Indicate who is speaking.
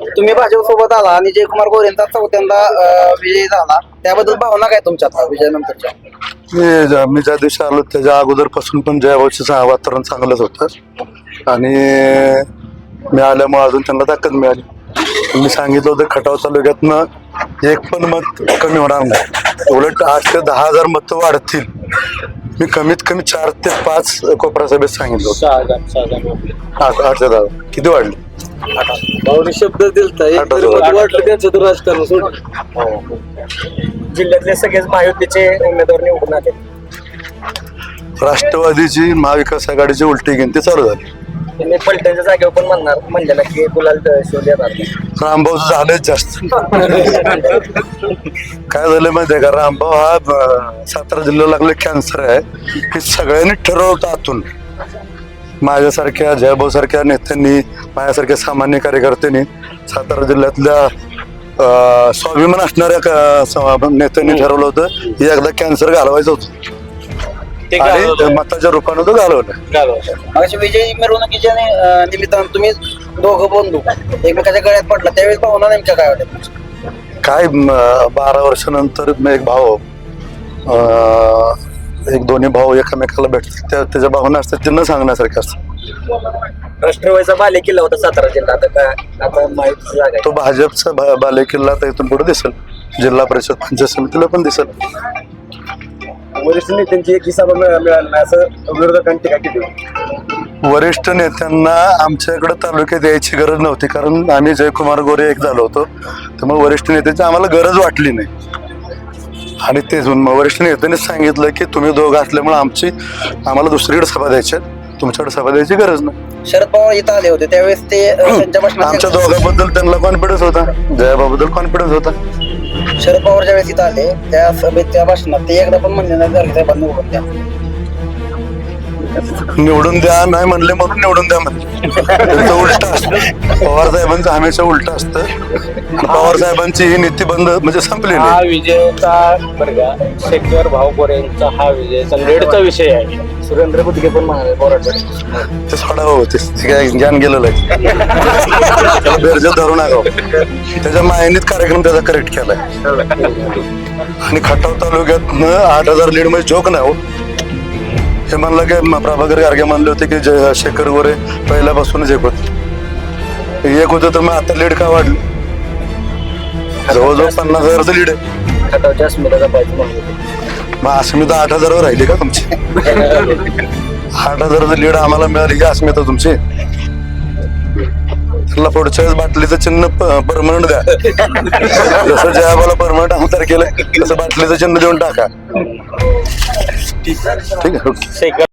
Speaker 1: तुम्ही भाजप सोबत आला आणि जयकुमार गोरेंचा चौथ्यांदा अं, विजय झाला. त्याबद्दल भावना काय तुमच्यात विजयानंतरच्या?
Speaker 2: मी ज- मी ज्या दिवशी आलो त्याच्या अगोदरपासून पण जयभाऊचं चा- वातावरण चांगलंच होतं. आणि मी आल्यामुळे अजून त्यांना ताकद मिळाली. मी सांगितलं होतं खटाव तालुक्यातनं एक पण मत कमी होणार नाही. उलट आठ ते दहा हजार मतं वाढतील. मी कमीत कमी चार ते पाच कोपरा सभेत सांगितलं होतं.
Speaker 3: सहा हजार सहा हजार
Speaker 2: आठ आठ ते दहा. किती वाढले?
Speaker 3: भाऊने शब्द दिलता एक तरी
Speaker 2: हजार.
Speaker 3: मत वाटलं त्यांचं तर राजकारण सोड
Speaker 1: जिल्ह्यातले सगळेच महायुतीचे उमेदवार निवडून आले.
Speaker 2: राष्ट्रवादीची महाविकास आघाडीची उलटी गिनती चालू झाली.
Speaker 1: मी पलट्याच्या जागेवर पण म्हणणार म्हणलेला की गुलाल शिवले देणार.
Speaker 2: रामभाऊचं झालंच जास्त काय झालं माहितीये का? रामभाऊ हा अं, सातारा जिल्ह्याला लागले कॅन्सर आहे. हे सगळ्यांनी ठरवलं आतून. माझ्यासारख्या जयभाऊ सारख्या नेत्यांनी माझ्यासारख्या सामान्य कार्यकर्त्यांनी सातारा जिल्ह्यातल्या अं, स्वाभिमान असणाऱ्या क- स- नेत्यांनी ठरवलं होतं हे एकदा कॅन्सर घालवायचं होतं.
Speaker 3: ते
Speaker 2: आणि
Speaker 3: घालवलं.
Speaker 2: मताच्या रूपानं तो घालवलं.
Speaker 3: घालवलं.
Speaker 1: अशी विजय मिरवणुकीच्या निमित्तानं तुम्ही दोघं बंधू एकमेकाच्या गळ्यात पडला त्यावेळेस भावना नेमक्या काय वाटत?
Speaker 2: काय म, बारा वर्षानंतर म एक भाऊ अं, एक दोन्ही भाऊ एकमेकाला भेटतात त्या त्याच्या भावना असतात ते न सांगण्यासारख्या असतात
Speaker 1: राष्ट्रवादीचा बाले किल्ला होता सातारा जिल्हा. आता काय आता माहिती जागा
Speaker 2: तो भाजपचा भा- बालेकिल्ला आता इथून पुढे दिसेल. जिल्हा परिषद पंचायत समितीला पण दिसेल.
Speaker 3: वरिष्ठ नेत्यांची एक सभा मिळाला नाही असं विरोधकांनी टीका केली.
Speaker 2: वरिष्ठ नेत्यांना आमच्याकडे तालुक्यात यायची गरज नव्हती कारण आम्ही जयकुमार गोरे एक झालो होतो. त्यामुळे वरिष्ठ नेत्याची आम्हाला गरज वाटली नाही. आणि तेच मग वरिष्ठ नेत्यांनी सांगितलं की तुम्ही दोघं असल्यामुळे आमची आम्हाला दुसरीकडे सभा द्यायची. तुमच्याकडे सभा द्यायची गरज नाही.
Speaker 1: शरद पवार इथं आले होते त्यावेळेस ते
Speaker 2: आमच्या दोघांबद्दल त्यांना कॉन्फिडन्स होता. जयाबाबद्दल कॉन्फिडन्स होता.
Speaker 1: शरद पवार ज्यावेळेस इथं आले त्या सभेत त्या भाषणात ते एकदा पण म्हणले नाही गाडगे साहेबांना निवडून द्या.
Speaker 2: निवडून द्या नाही म्हणले म्हणून निवडून द्या म्हणले. त्यांचं उलट असतं. पवार साहेबांचं हमेशा उलट असतं. आणि पवार साहेबांची ही नीती बंद म्हणजे संपली
Speaker 3: हा
Speaker 2: नाही
Speaker 3: विजयचा बरं का शेखर हा विजयचा लेडचा विषय आहे.
Speaker 1: सुरेंद्र बुद्गे पण म्हणाले बोराट
Speaker 2: ते सोडावं होते ते काय ज्ञान गेलेलं आहे. त्याला बेरजेत धरू नका हो. त्याच्या मायनीत कार्यक्रम त्याचा करेक्ट केलाय. आणि खटाव तालुक्यातनं आठ हजार लीड म्हणजे जोक नाही हो. हे म्हणलं की म- प्रभाकर गार्गे म्हणले होते की जय शेखर गोरे पहिल्यापासूनच एक होते. एक होतं तर मग आता लीड का वाढली? जवळजवळ पन्नास हजाराचं लीड आहे.
Speaker 1: खटावच्या अस्मिताचा पाहिजे
Speaker 2: मग अस्मिता आठ हजारावर राहिली का तुमची? आठ हजाराचं लीड आम्हाला मिळाली का अस्मिता तुमची? त्याला पुढच्या वेळेस बाटलीचं चिन्ह परमनंट द्या. जसं जयाबाला परमनंट आमदार केलं तसं बाटलीचं चिन्ह देऊन टाका. ठीक आहे?